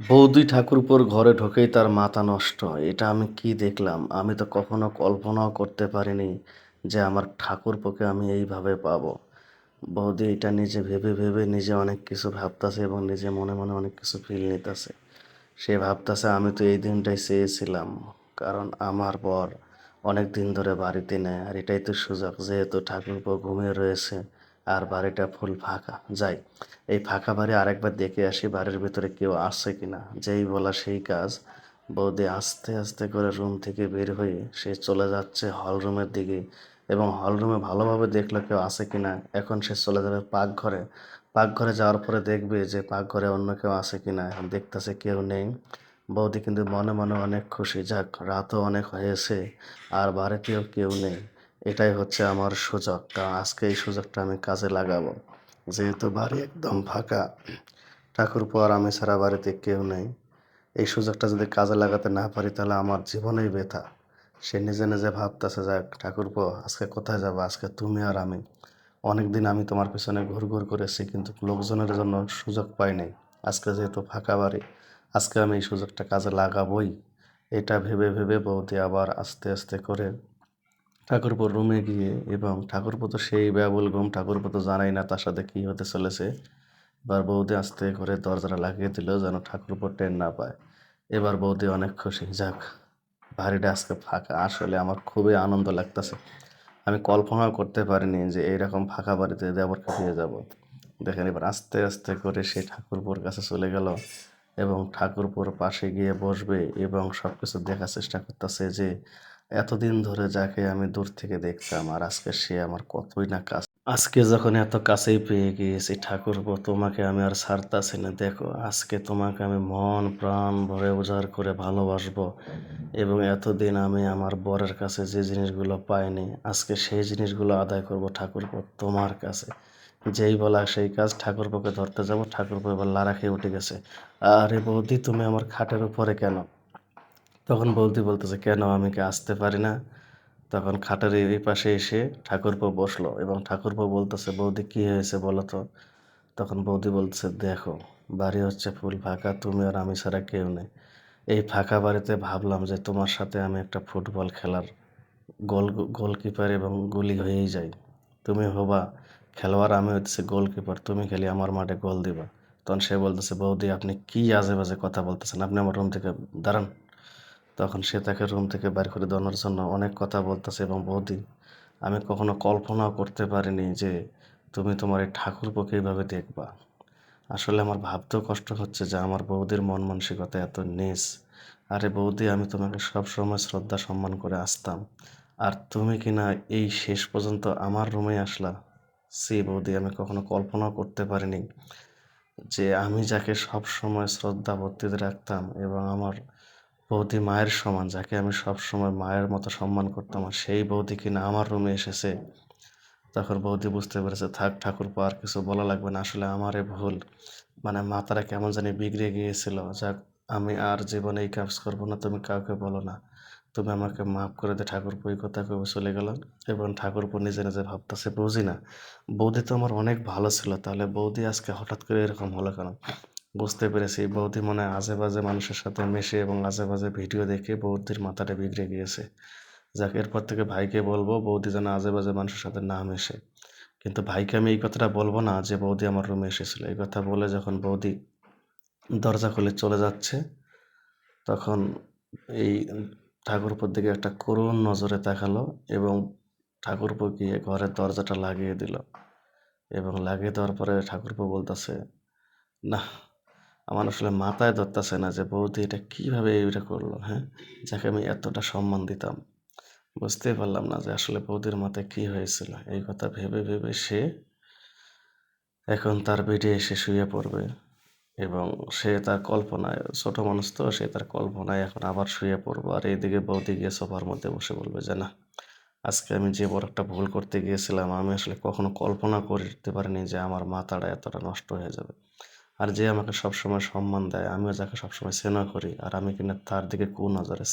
বৌদি ঠাকুরপোর ঘরে ঢুকেই তার মাথা নষ্ট। এটা আমি কি দেখলাম? আমি তো কখনো কল্পনাও করতে পারিনি যে আমার ঠাকুরপোকে আমি এইভাবে পাব। বৌদি এটা নিজে ভেবে ভেবে নিজে অনেক কিছু ভাবতাছে এবং নিজে মনে মনে অনেক কিছু ফিল নিতেছে। সে ভাবতাছে, আমি তো এই দিনটাই চেয়েছিলাম, কারণ আমার বর অনেক দিন ধরে বাড়িতে নেয় আর এটাই তো সুযোগ, যেহেতু ঠাকুরপো ঘুমিয়ে রয়েছে আর বাড়িটা ফুল ফাঁকা। যাই, এই ফাঁকা বাড়ি আরেকবার দেখে আসি বাড়ির ভিতরে কেউ আসছে কিনা। যেই বলা সেই কাজ। বৌদি আস্তে আস্তে করে রুম থেকে বের হয়ে সে চলে যাচ্ছে হল রুমের দিকে এবং হল রুমে ভালোভাবে দেখল কেউ আছে কিনা। এখন সে চলে যাবে পাকঘরে। পাকঘরে যাওয়ার পরে দেখবে যে পাকঘরে অন্য কেউ আছে কিনা। এখন দেখতেছে কেউ নেই। বৌদি কিন্তু মনে মনে অনেক খুশি। যাক, রাতও অনেক হয়েছে, আর বাড়িতেও কেউ নেই। এটাই হচ্ছে আমার সুযোগ। কারণ আজকে এই সুযোগটা আমি কাজে লাগাবো। যেহেতু বাড়ি একদম ফাঁকা, ঠাকুরপো আর আমি ছাড়া বাড়িতে কেউ নেই। এই সুযোগটা যদি কাজে লাগাতে না পারি, তাহলে আমার জীবনেই ব্যথা। সে নিজে নিজে ভাবতেছে, যাক ঠাকুর ঠাকুরপো, আজকে কোথায় যাব? আজকে তুমি আর আমি। অনেক দিন আমি তোমার পিছনে ঘুর ঘুর করেছি, কিন্তু লোকজনের জন্য সুযোগ পাই নাই আজকে যেহেতু ফাঁকা বাড়ি, আজকে আমি এই সুযোগটা কাজে লাগাবই। এটা ভেবে ভেবে বৌদি আবার আস্তে আস্তে করে ঠাকুরপো রুমে গিয়ে এবং ঠাকুরপো তো সেই ব্যাবুল ঘুম, ঠাকুরপো তো জানাই না তার সাথে কী হতে চলেছে। এবার বৌদি আস্তে করে দরজাটা লাগিয়ে দিল যেন ঠাকুরপো টের না পায়। এবার বৌদি অনেক খুশি, যাক, বাড়িটা আজকে ফাঁকা। আসলে আমার খুবই আনন্দ লাগতেছে। আমি কল্পনাও করতে পারিনি যে এইরকম ফাঁকা বাড়িতে দেবরকে দিয়ে যাব। দেখেন এবার আস্তে আস্তে করে সে ঠাকুরপুর কাছে চলে গেল এবং ঠাকুরপুর পাশে গিয়ে বসবে এবং সব কিছু দেখার চেষ্টা করতেছে যে এতদিন ধরে যাকে আমি দূর থেকে দেখতাম আর আজকে সে আমার কতই না কাজ আজকে যখন এত কাছেই পেয়ে গিয়েছি ঠাকুরপো, তোমাকে আমি আর ছাড়তাছি না। দেখো, আজকে তোমাকে আমি মন, প্রাণ ভরে উজাড় করে ভালোবাসবো এবং এতদিন আমি আমার বরের কাছে যে জিনিসগুলো পাইনি, আজকে সেই জিনিসগুলো আদায় করব ঠাকুরপো তোমার কাছে। যেই বলা সেই কাজ ঠাকুরপোকে ধরতে যাব, ঠাকুরপো এবার লারা খেয়ে উঠে গেছে। আরে বৌদি, তুমি আমার খাটের উপরে কেন? তখন বৌদি বলতেছে, কেন আমি কি আসতে পারি না? তখন খাটের এই পাশে এসে ঠাকুরপো বসল এবং ঠাকুরপো বলতেছে, বৌদি, কি হয়েছে বলো তো? তখন বৌদি বলতেছে, দেখো, বাড়ি হচ্ছে ফুল ফাঁকা, তুমি আর আমি ছাড়া কেউ নেই। এই ফাঁকা বাড়িতে ভাবলাম যে তোমার সাথে আমি একটা ফুটবল খেলার গোল, গোলকিপার এবং গুলি হয়েই যাই। তুমি হবা খেলোয়াড়, আমি হচ্ছে গোলকিপার, তুমি খেলি আমার মাঠে গোল দিবা। তখন সে বলতেছে, বৌদি, আপনি কি আজে বাজে কথা বলতেছেন? আপনি আমার রুম থেকে দাঁড়ান। তখন সে তাকে রুম থেকে বের করে দেওয়ার জন্য অনেক কথা বলতেছে এবং বৌদি আমি কখনো কল্পনাও করতে পারিনি যে তুমি তোমার এই ঠাকুরপোকে এইভাবে দেখবা। আসলে আমার ভাবতেও কষ্ট হচ্ছে যে আমার বৌদির মন মানসিকতা এত নিস আরে বৌদি, আমি তোমাকে সব সময় শ্রদ্ধা সম্মান করে আসতাম। আর তুমি কি না এই শেষ পর্যন্ত আমার রুমে আসলা? সি বৌদি, আমি কখনো কল্পনাও করতে পারিনি যে আমি যাকে সব সময় শ্রদ্ধা ভক্তিতে রাখতাম এবং আমার বৌদি মায়ের সমান, যাকে আমি সব সময় মায়ের মতো সম্মান করতাম আর সেই বৌদি কিনা আমার রুমে এসেছে। তখন বৌদি বুঝতে পেরেছে, থাক ঠাকুর আর কিছু বলা লাগবে না। আসলে আমারে ভুল। মানে মাথাটা কেমন জানি বিগড়ে গিয়েছিল। যাক, আমি আর জীবনে এই কাজ করব না, তুমি কাউকে বলো না। তুমি আমাকে মাফ করে দে ঠাকুরপো, এই কথা কবে চলে গেল। এবং ঠাকুরপো নিজে নিজে ভাবতেছে, বুঝি না, বৌদি তো আমার অনেক ভালো ছিল। তাহলে বৌদি আজকে হঠাৎ করে এরকম হলো কেন? বুঝতে পেরেছি। বৌদি মনে হয় আজে বাজে মানুষের সাথে মেশে এবং আজে বাজে ভিডিও দেখে বৌদির মাথাটা বিগড়ে গিয়েছে। যাক, এরপর থেকে ভাইকে বলব, বৌদি যেন আজে বাজে মানুষের সাথে না মেশে। কিন্তু ভাইকে আমি এই কথাটা বলব না যে বৌদি আমার রুমে এসেছিল। এই কথা বলে যখন বৌদি দরজা খুলে চলে যাচ্ছে, তখন এই ঠাকুরপুর দিকে একটা করুণ নজরে তাকালো এবং ঠাকুরপো গিয়ে ঘরের দরজাটা লাগিয়ে দিল। এবং লাগিয়ে দেওয়ার পরে ঠাকুরপো বলতেছে না আমার আসলে মাথায় ধরতেছে না যে, বৌদি, এটা কীভাবে এইটা করল? হ্যাঁ? যাকে আমি এতটা সম্মান দিতাম, বুঝতেই পারলাম না যে, আসলে বৌদির মাথায় কী হয়েছিল। এই কথা ভেবে ভেবে সে এখন তার বেডে এসে শুয়ে পড়বে এবং সে তার কল্পনায়, ছোট মানুষ তো, সে তার কল্পনায় এখন আবার শুয়ে পড়ব। আর এইদিকে বৌদি গিয়ে সোফার মধ্যে বসে বলবে যে, না, আজকে আমি যে বড় একটা ভুল করতে গিয়েছিলাম, আমি আসলে কখনো কল্পনা করতে পারিনি যে, আমার মাথাটা এতটা নষ্ট হয়ে যাবে। আর যে আমাকে সবসময় সম্মান দেয়, আমিও যাকে সবসময় স্নেহ করি, আর আমি কিনা তার দিকে কু নজরে